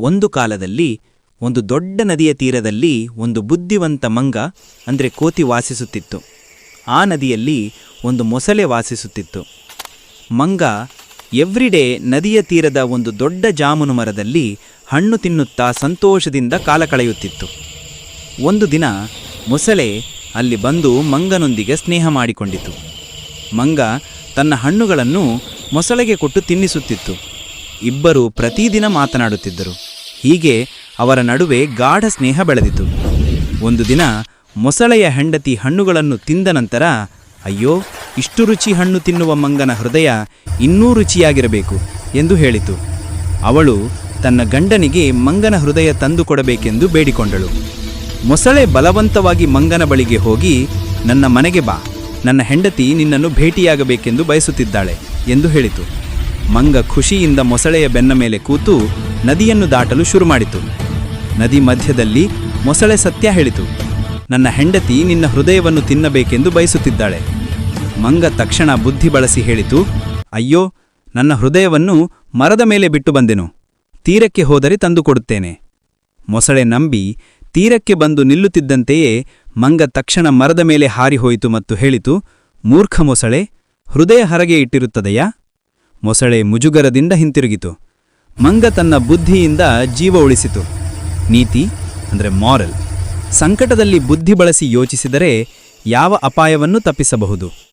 ಒಂದು ಕಾಲದಲ್ಲಿ, ಒಂದು ದೊಡ್ಡ ನದಿಯ ತೀರದಲ್ಲಿ ಒಂದು ಬುದ್ಧಿವಂತ ಮಂಗ, ಅಂದರೆ ಕೋತಿ ವಾಸಿಸುತ್ತಿತ್ತು. ಆ ನದಿಯಲ್ಲಿ ಒಂದು ಮೊಸಳೆ ವಾಸಿಸುತ್ತಿತ್ತು. ಮಂಗ ಎವ್ರಿಡೇ ನದಿಯ ತೀರದ ಒಂದು ದೊಡ್ಡ ಜಾಮುನು ಮರದಲ್ಲಿ ಹಣ್ಣು ತಿನ್ನುತ್ತಾ ಸಂತೋಷದಿಂದ ಕಾಲ ಕಳೆಯುತ್ತಿತ್ತು. ಒಂದು ದಿನ ಮೊಸಳೆ ಅಲ್ಲಿ ಬಂದು ಮಂಗನೊಂದಿಗೆ ಸ್ನೇಹ ಮಾಡಿಕೊಂಡಿತು. ಮಂಗ ತನ್ನ ಹಣ್ಣುಗಳನ್ನು ಮೊಸಳೆಗೆ ಕೊಟ್ಟು ತಿನ್ನಿಸುತ್ತಿತ್ತು. ಇಬ್ಬರು ಪ್ರತಿದಿನ ಮಾತನಾಡುತ್ತಿದ್ದರು. ಹೀಗೆ ಅವರ ನಡುವೆ ಗಾಢ ಸ್ನೇಹ ಬೆಳೆದಿತು. ಒಂದು ದಿನ ಮೊಸಳೆಯ ಹೆಂಡತಿ ಹಣ್ಣುಗಳನ್ನು ತಿಂದ ನಂತರ, ಅಯ್ಯೋ, ಇಷ್ಟು ರುಚಿ ಹಣ್ಣು ತಿನ್ನುವ ಮಂಗನ ಹೃದಯ ಇನ್ನೂ ರುಚಿಯಾಗಿರಬೇಕು ಎಂದು ಹೇಳಿತು. ಅವಳು ತನ್ನ ಗಂಡನಿಗೆ ಮಂಗನ ಹೃದಯ ತಂದುಕೊಡಬೇಕೆಂದು ಬೇಡಿಕೊಂಡಳು. ಮೊಸಳೆ ಬಲವಂತವಾಗಿ ಮಂಗನ ಬಳಿಗೆ ಹೋಗಿ, ನನ್ನ ಮನೆಗೆ ಬಾ. ನನ್ನ ಹೆಂಡತಿ ನಿನ್ನನ್ನು ಭೇಟಿಯಾಗಬೇಕೆಂದು ಬಯಸುತ್ತಿದ್ದಾಳೆ ಎಂದು ಹೇಳಿತು. ಮಂಗ ಖುಷಿಯಿಂದ ಮೊಸಳೆಯ ಬೆನ್ನ ಮೇಲೆ ಕೂತು ನದಿಯನ್ನು ದಾಟಲು ಶುರು ಮಾಡಿತು. ನದಿ ಮಧ್ಯದಲ್ಲಿ ಮೊಸಳೆ ಸತ್ಯ ಹೇಳಿತು. ನನ್ನ ಹೆಂಡತಿ ನಿನ್ನ ಹೃದಯವನ್ನು ತಿನ್ನಬೇಕೆಂದು ಬಯಸುತ್ತಿದ್ದಾಳೆ. ಮಂಗ ತಕ್ಷಣ ಬುದ್ಧಿ ಬಳಸಿ ಹೇಳಿತು, ಅಯ್ಯೋ, ನನ್ನ ಹೃದಯವನ್ನು ಮರದ ಮೇಲೆ ಬಿಟ್ಟು ಬಂದೆನು. ತೀರಕ್ಕೆ ಹೋದರೆ ತಂದುಕೊಡುತ್ತೇನೆ ಮೊಸಳೆ ನಂಬಿ ತೀರಕ್ಕೆ ಬಂದು ನಿಲ್ಲುತ್ತಿದ್ದಂತೆಯೇ ಮಂಗ ತಕ್ಷಣ ಮರದ ಮೇಲೆ ಹಾರಿಹೋಯಿತು ಮತ್ತು ಹೇಳಿತು, ಮೂರ್ಖ ಮೊಸಳೆ, ಹೃದಯ ಹರಗೆ ಇಟ್ಟಿರುತ್ತದೆಯಾ? ಮೊಸಳೆ ಮುಜುಗರದಿಂದ ಹಿಂತಿರುಗಿತು. ಮಂಗ ತನ್ನ ಬುದ್ಧಿಯಿಂದ ಜೀವ ಉಳಿಸಿತು. ನೀತಿ ಅಂದರೆ ಮಾರಲ್ ಸಂಕಟದಲ್ಲಿ ಬುದ್ಧಿ ಬಳಸಿ ಯೋಚಿಸಿದರೆ ಯಾವ ಅಪಾಯವನ್ನು ತಪ್ಪಿಸಬಹುದು?